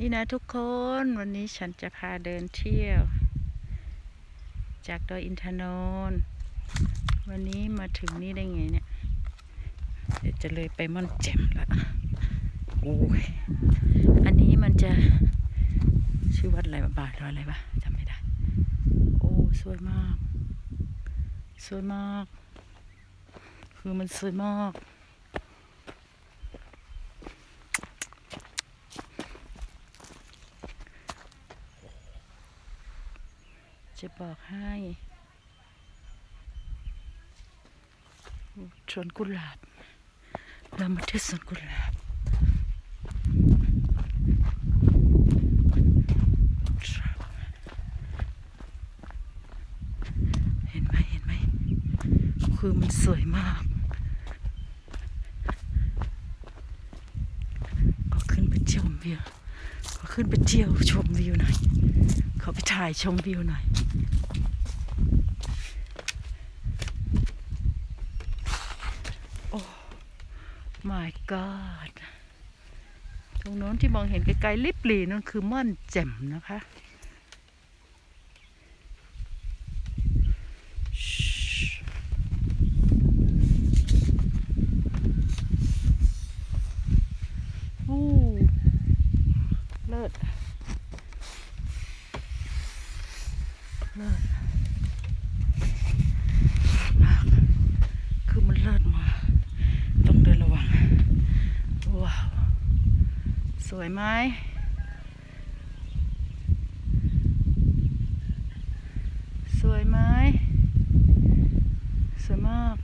นี่นะทุกคนวันนี้ฉันจะพาเดินเที่ยว จากดอยอินทนนท์วันนี้มาถึงนี่ได้ไงเนี่ย เดี๋ยวจะเลยไปม่อนแจ่มละโอ้ยอันนี้มันจะชื่อวัดอะไรบาทหรืออะไรวะจำไม่ได้ โอ้สวยมาก สวยมาก คือมันสวยมาก จะบอกให้สวนกุหลาบ เรามาที่สวนกุหลาบเห็นไหมเห็นไหมคือมันสวยมากก็ขึ้นไปชมวิวก็ขึ้นไปเที่ยวชมวิวหน่อย เขาไปถ่ายชมวิวหน่อย โอ้ my god ตรงโน้นที่มองเห็นไกลๆลิบหลีนั่นคือม่อนแจ่มนะคะอู้เลิศเลิศมาก คือมันเลิศมากต้องเดินระวัง ว้าว สวยไหมสวยไหมสวยมาก